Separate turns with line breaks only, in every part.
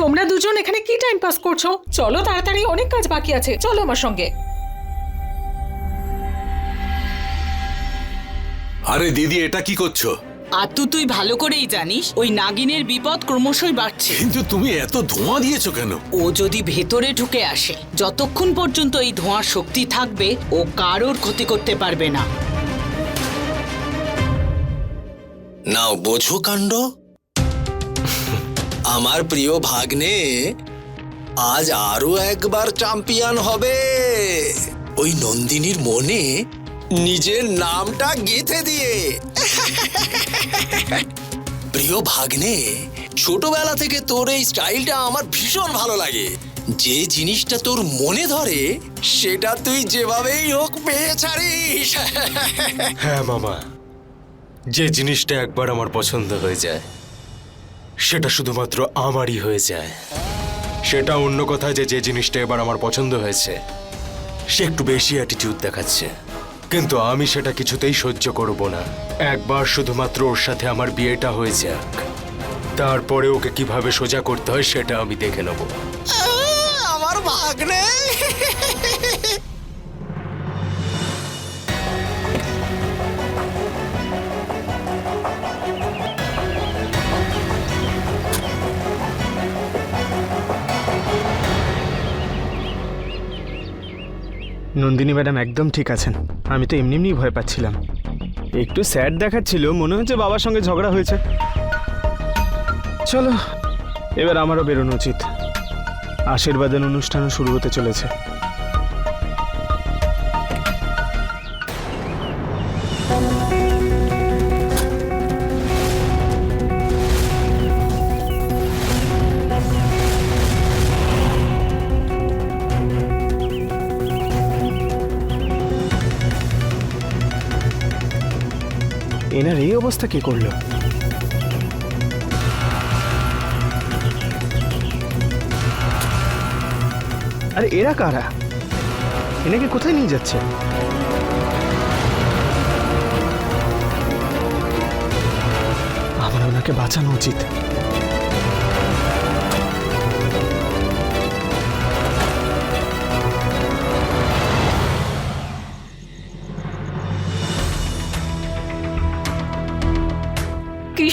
তোমরা দুজন এখানে কি টাইম পাস করছ? চলো তাড়াতাড়ি অনেক কাজ বাকি আছে। চলো আমার সঙ্গে।
আরে দিদি এটা কি করছ?
আর তু তুই ভালো করেই জানিস ওই নাগিনের বিপদ ক্রমশই বাড়ছে।
কিন্তু তুমি এত ধোঁয়া দিয়েছ কেন?
ও যদি ভেতরে ঢুকে আসে যতক্ষণ পর্যন্ত এই ধোঁয়ার শক্তি থাকবে ও কারোর ক্ষতি করতে পারবে না।
নাও বোঝো কাণ্ড। আমার প্রিয় ভাগ্নে, আজ আরও একবার চ্যাম্পিয়ন হবে। ওই নন্দিনীর মনে নিজের নামটা গেঁথে দিয়ে। প্রিয় ভাগ্নে, ছোটবেলা থেকে তোর এই স্টাইলটা আমার ভীষণ ভালো লাগে। যে জিনিসটা তোর মনে ধরে, সেটা তুই যেভাবেই হোক পেয়ে ছাড়িস।
হ্যাঁ মামা, যে জিনিসটা একবার আমার পছন্দ হয়ে যায়। সেটা শুধুমাত্র আমারই হয়ে যায়। সেটা অন্য কথা যে যে জিনিসটা এবার আমার পছন্দ হয়েছে, সে একটু বেশি অ্যাটিটিউড দেখাচ্ছে। কিন্তু আমি সেটা কিছুতেই সহ্য করব না। একবার শুধুমাত্র ওর সাথে আমার বিয়েটা হয়ে যাক। তারপরে ওকে কীভাবে সোজা করতে হয় সেটা আমি দেখে নেব।
আমার ভাগ্নে!
নন্দিনী ম্যাডাম একদম ঠিক আছেন। আমি তো এমনি এমনি ভয় পাচ্ছিলাম। একটু স্যাড দেখাচ্ছিল, মনে হচ্ছে বাবার সঙ্গে ঝগড়া হয়েছে। চলো, এবার আমারও বেরোনো উচিত। আশীর্বাদের অনুষ্ঠানও শুরু হতে চলেছে। এনার এই অবস্থা কি করল? আরে এরা কারা? এনাকে কোথায় নিয়ে যাচ্ছে? আমার ওনাকে বাঁচানো উচিত।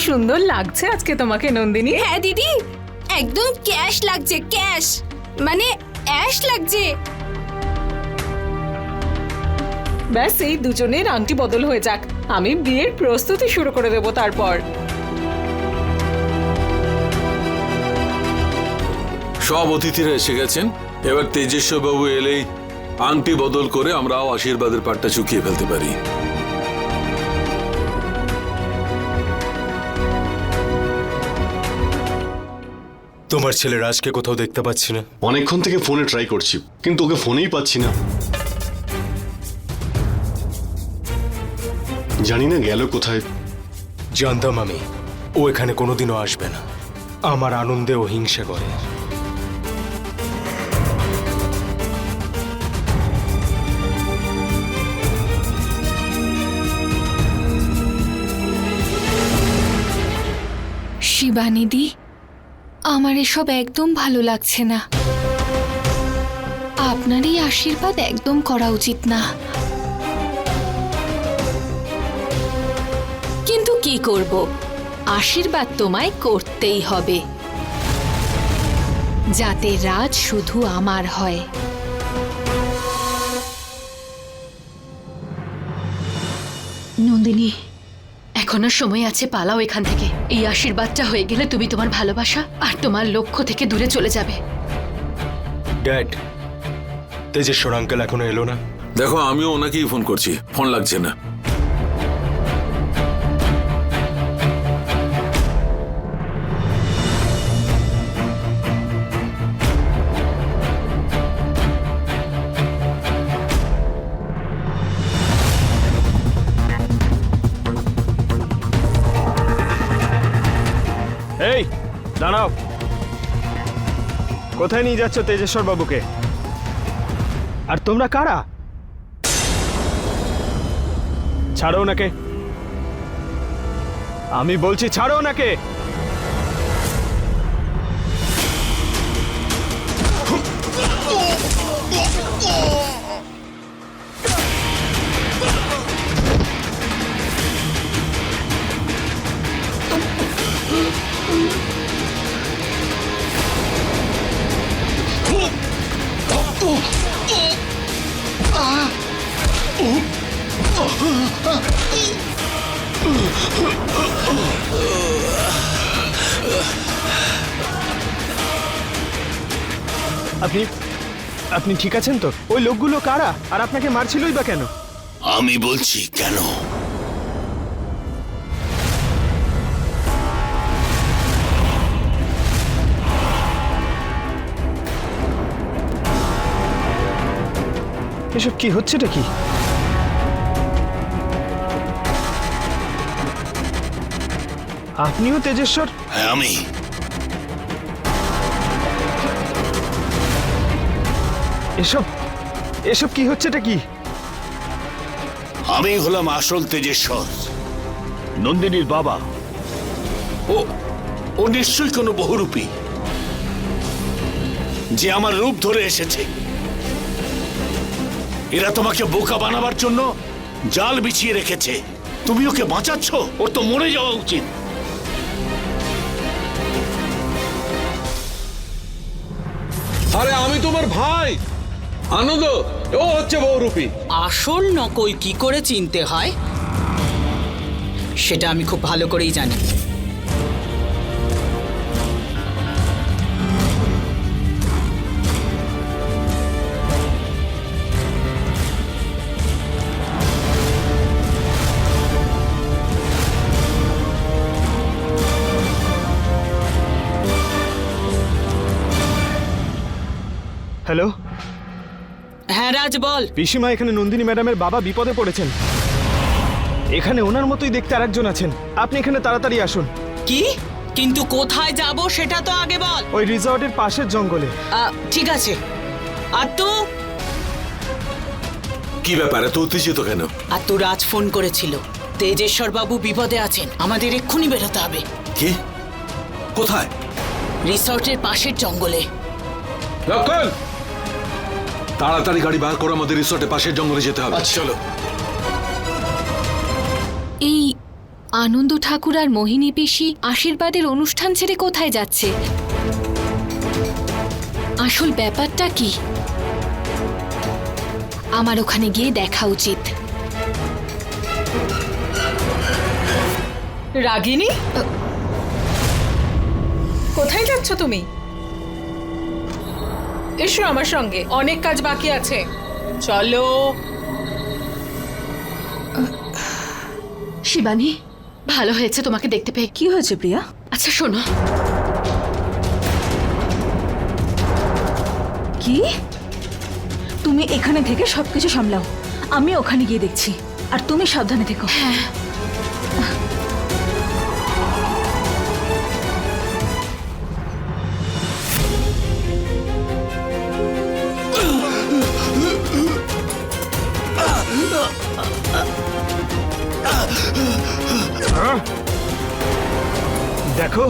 সুন্দর লাগছে আজকে তোমাকে নন্দিনী।
হ্যাঁ দিদি। একদম ক্যাশ লাগছে ক্যাশ। মানে অ্যাশ লাগছে।
ব্যাস এই দুজনের আংটি বদল হয়ে যাক। আমি বিয়ের প্রস্তুতি শুরু করে দেবো তারপর।
সব অতিথিরা এসে গেছেন। এবার তেজস্ব বাবু এলেই আংটি বদল করে আমরাও আশীর্বাদের পাটটা চুকিয়ে ফেলতে পারি।
তোমার ছেলে রাজকে কোথাও দেখতে পাচ্ছি না।
অনেকক্ষণ থেকে ফোনে ট্রাই করছি কিন্তু ওকে ফোনেই পাচ্ছি না। জানি না গেল কোথায়।
জানতাম আমি ও এখানে কোনোদিনও আসবে না। আমার আনন্দে ও হিংসা করে।
শিবানিদি আমার এসব একদম ভালো লাগছে না। আপনার এই আশীর্বাদ একদম করা উচিত না। কিন্তু কি করব? আশীর্বাদ তোমায় করতেই হবে। যাতে রাজ শুধু আমার হয়।
নন্দিনী এখনও সময় আছে পালাও এখান থেকে। এই আশীর্বাদটা হয়ে গেলে তুমি তোমার ভালোবাসা আর তোমার লক্ষ্য থেকে দূরে চলে যাবে।
ড্যাড তেজেশ্বর আঙ্কেল এখনও এলো না?
দেখো আমিও ওনাকেই ফোন করছি। ফোন লাগছে না।
এই, দাঁড়াও। কোথায় নিয়ে যাচ্ছ তেজেশ্বর বাবুকে আর তোমরা কারা? ছাড়ো ওনাকে। আমি বলছি ছাড়ো ওনাকে। আপনি আপনি ঠিক আছেন তো? ওই লোকগুলো কারা? আর আপনাকে মারছিলই বা কেন?
আমি বলছি কেন?
এসব কি হচ্ছেটা কি? আপনিও তেজেশ্বর?
হ্যাঁ আমি।
এসব এসব কি হচ্ছেটা কি?
আমি হলাম আসল তেজেশ্বর।
নন্দিনীর বাবা।
ও ও নিশ্চয়ই কোনো বহুরূপী। যে আমার রূপ ধরে এসেছে। এরা তোমাকে বোকা বানাবার জন্য জাল বিছিয়ে রেখেছে। তুমি ওকে বাঁচাচ্ছ? ওর তো মরে যাওয়া উচিত।
আরে আমি তোমার ভাই। আনন্দ, ও হচ্ছে বহুরূপী।
আসল নকল কি করে চিনতে হয়? সেটা আমি খুব ভালো করেই জানি।
হ্যালো?
হ্যাঁ রাজ বল।
পিসিমা এখানে নন্দিনী ম্যাডামের বাবা বিপদে পড়েছেন। এখানে ওনার মতোই দেখতে আরেকজন আছেন। আপনি এখানে তাড়াতাড়ি আসুন।
কি? কিন্তু কোথায় যাব সেটা তো আগে বল।
ওই রিসর্টের পাশের জঙ্গলে।
আহ, ঠিক আছে। আর তো?
কি ব্যাপার? এত উত্তেজিত কেন?
আর তো রাজ ফোন করেছিল। তেজেশ্বর বাবু বিপদে আছেন। আমাদের এক্ষুনি বেরোতে হবে।
কি? কোথায়?
রিসর্টের পাশের জঙ্গলে।
লক্ষণ! তাড়াতাড়ি গাড়ি বার করে আমাদের রিসর্টের পাশের জঙ্গলে যেতে হবে। চলো।
এই আনন্দ ঠাকুর আর মোহিনী পিসি আশীর্বাদের অনুষ্ঠান ছেড়ে কোথায় যাচ্ছে? আসল ব্যাপারটা কি? আমার ওখানে গিয়ে দেখা উচিত।
রাগিনী? কোথায় যাচ্ছ তুমি? এসো আমার সঙ্গে অনেক কাজ বাকি আছে। চলো।
শিবানী ভালো হয়েছে তোমাকে দেখতে পেয়ে।
কি হয়েছে প্রিয়া?
আচ্ছা শোনো।
কি? তুমি এখানে থেকে সবকিছু সামলাও। আমি ওখানে গিয়ে দেখছি। আর তুমি সাবধানে থেকো।
হ্যাঁ।
দেখো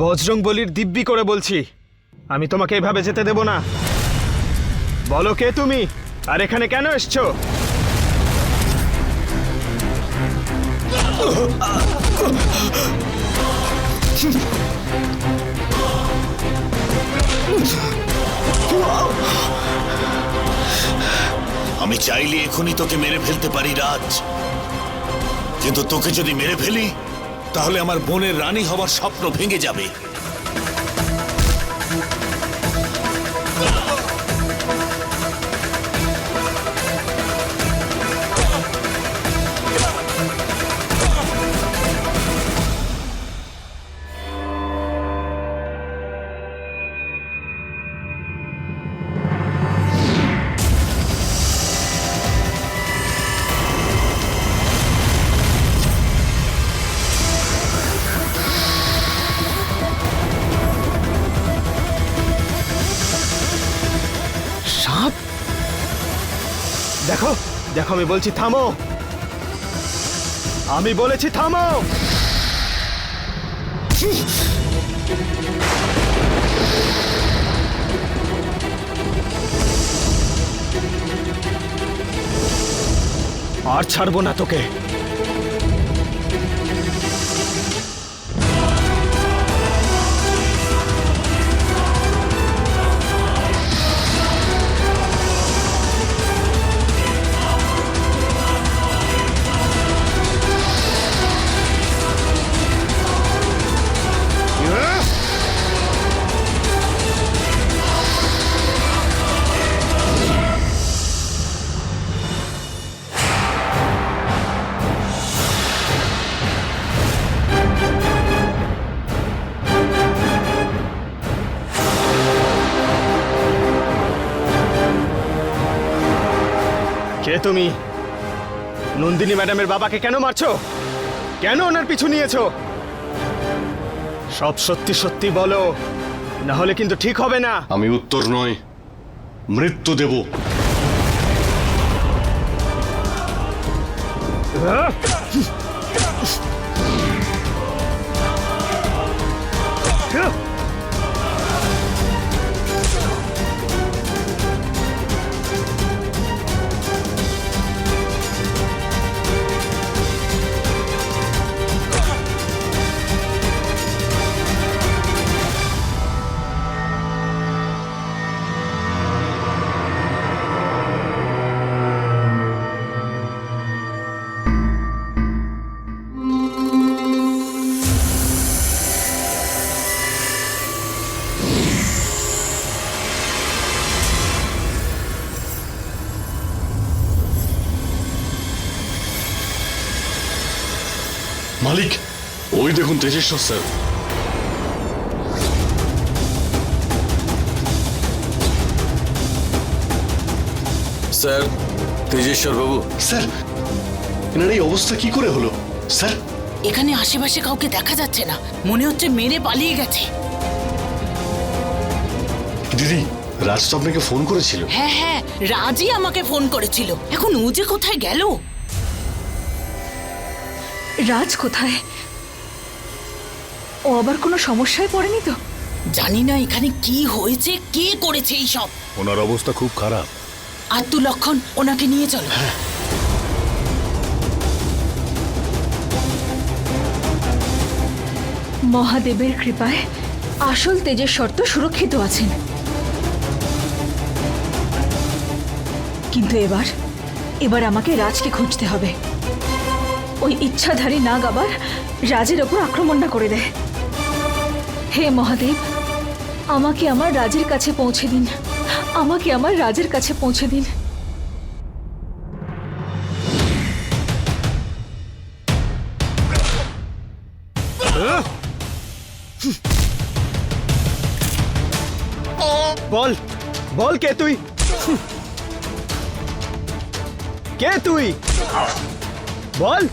বজরং বলির দিব্যি করে বলছি, আমি তোমাকে এভাবে যেতে দেব না। বলো কে তুমি, আর এখানে কেন এসছো?
আমি চাইলে এখনই তোকে মেরে ফেলতে পারি, রাজ। কিন্তু তোকে যদি মেরে ফেলি তাহলে আমার বোনের রানী হবার স্বপ্ন ভেঙে যাবে।
দেখো আমি বলছি থামো। আমি বলেছি থামো। আর ছাড়বো না তোকে। কে তুমি? নন্দিনী ম্যাডামের বাবাকে কেন মারছো? কেন ওনার পিছু নিয়েছো? সব সত্যি সত্যি বলো না হলে কিন্তু ঠিক হবে না।
আমি উত্তর নয় মৃত্যু দেব। দেখুন তেজেশ্বর স্যার
স্যার তেজেশ্বর বাবু।
স্যার এনার এই অবস্থা কি করে হলো? স্যার।
এখানে আশেপাশে কাউকে দেখা যাচ্ছে না। মনে হচ্ছে মেরে পালিয়ে গেছে।
দিদি রাজ তো আপনাকে ফোন করেছিল।
হ্যাঁ হ্যাঁ রাজই আমাকে ফোন করেছিল। এখন ও যে কোথায় গেল?
রাজ কোথায়? ও আবার কোনো সমস্যায় পড়েনি তো?
জানি না এখানে কি হয়েছে কে করেছে এই সব
ওনার অবস্থা খুব খারাপ।
আর তু লক্ষণ ওনাকে নিয়ে চলো।
মহাদেবের কৃপায় আসল তেজের শর্ত সুরক্ষিত আছেন। কিন্তু এবার এবার আমাকে রাজকে খুঁজতে হবে। ওই ইচ্ছাধারী নাগ আবার রাজের ওপর আক্রমণ না করে দেয়। হে মহাদেব, আমাকে আমার রাজের কাছে পৌঁছে দিন। আমাকে আমার রাজের কাছে পৌঁছে দিন।
বল বল কে তুই? কে তুই? বল।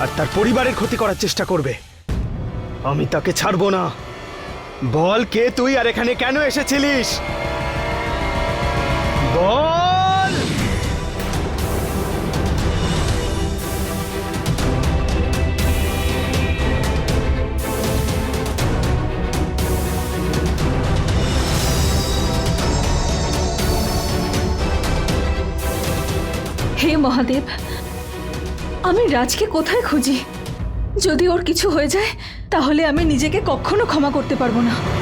আর তার পরিবারের ক্ষতি করার চেষ্টা করবে। আমি তাকে ছাড়বো না। বল কে তুই আর এখানে কেন এসেছিলিস? বল!
হে মহাদেব আমি রাজকে কোথায় খুঁজি? যদি ওর কিছু হয়ে যায়, তাহলে আমি নিজেকে কখনো ক্ষমা করতে পারব না।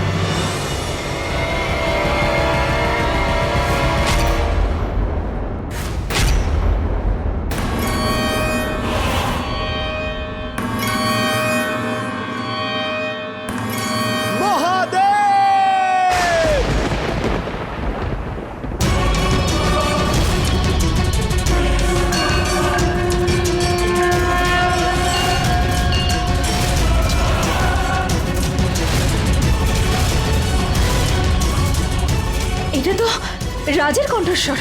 রাজের কণ্ঠস্বর।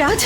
রাজ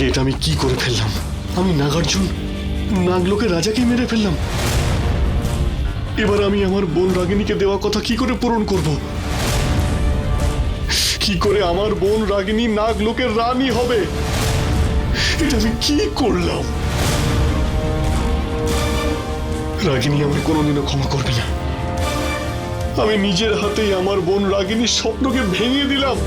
রাগে এটা আমি কি করে ফেললাম? আমি নাগার্জুন। নাগলোকে রাজাকে মেরে ফেললাম। এবার আমি আমার বোন রাগিনীকে দেওয়া কথা কি করে পূরণ করব? কি করে আমার বোন রাগিনী নাগলোকের রানী হবে? এটা আমি কি করলাম? রাগিনী আমার কোনোদিনও ক্ষমা করবে না। আমি নিজের হাতেই আমার বোন রাগিনীর স্বপ্নকে ভেঙে দিলাম।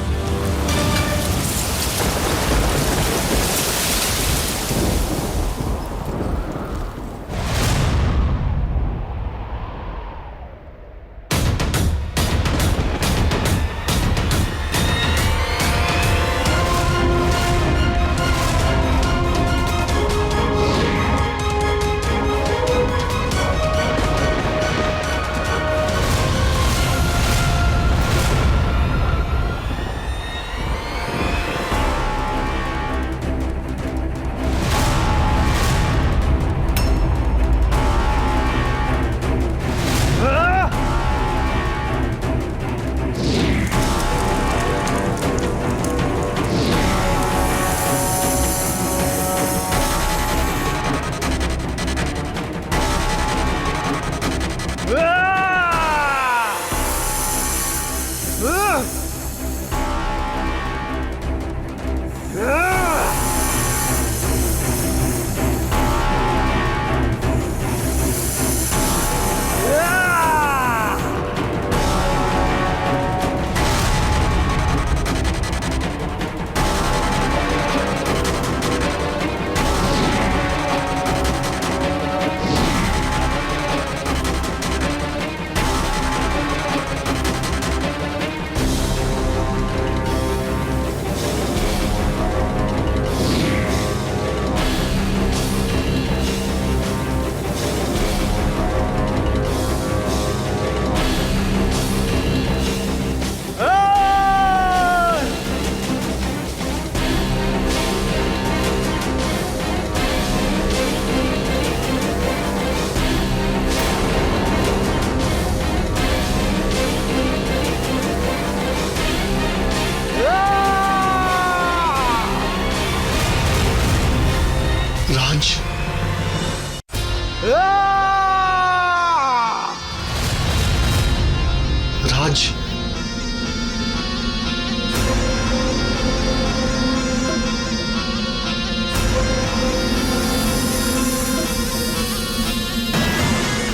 রাজ।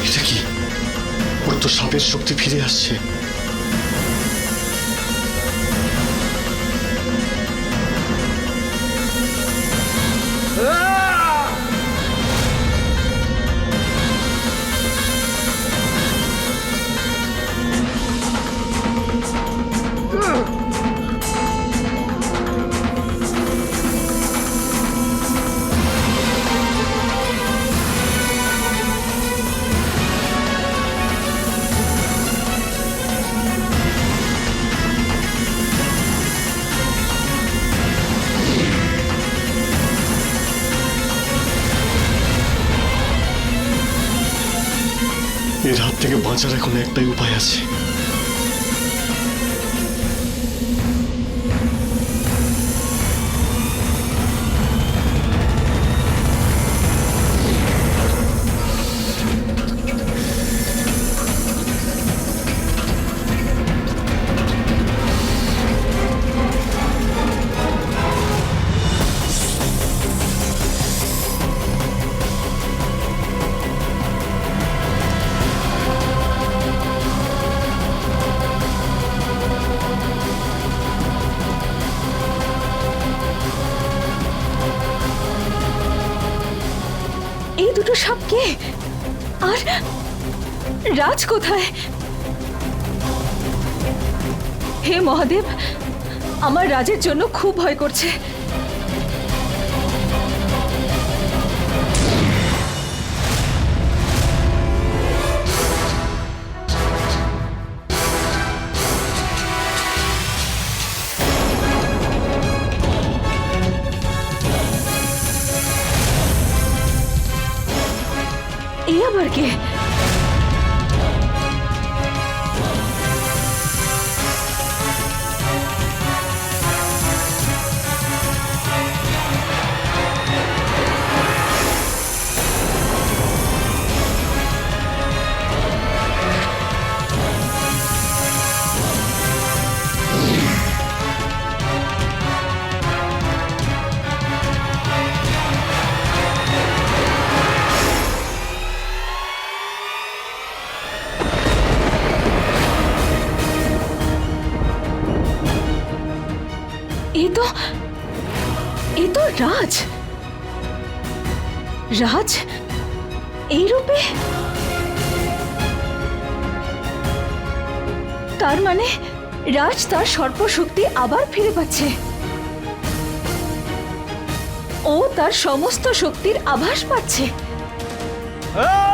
এটা কি? ওর তো সাপের শক্তি ফিরে আসছে। বাঁচার এখন একটাই উপায় আছে।
কোথায়? হে মহাদেব আমার রাজের জন্য খুব ভয় করছে। এ আবার কে? তো, এ তো রাজ। রাজ, এই রূপে? তার মানে রাজ তার সর্বশক্তি আবার ফিরে পাচ্ছে। ও তার সমস্ত শক্তির আভাস পাচ্ছে।
আহ!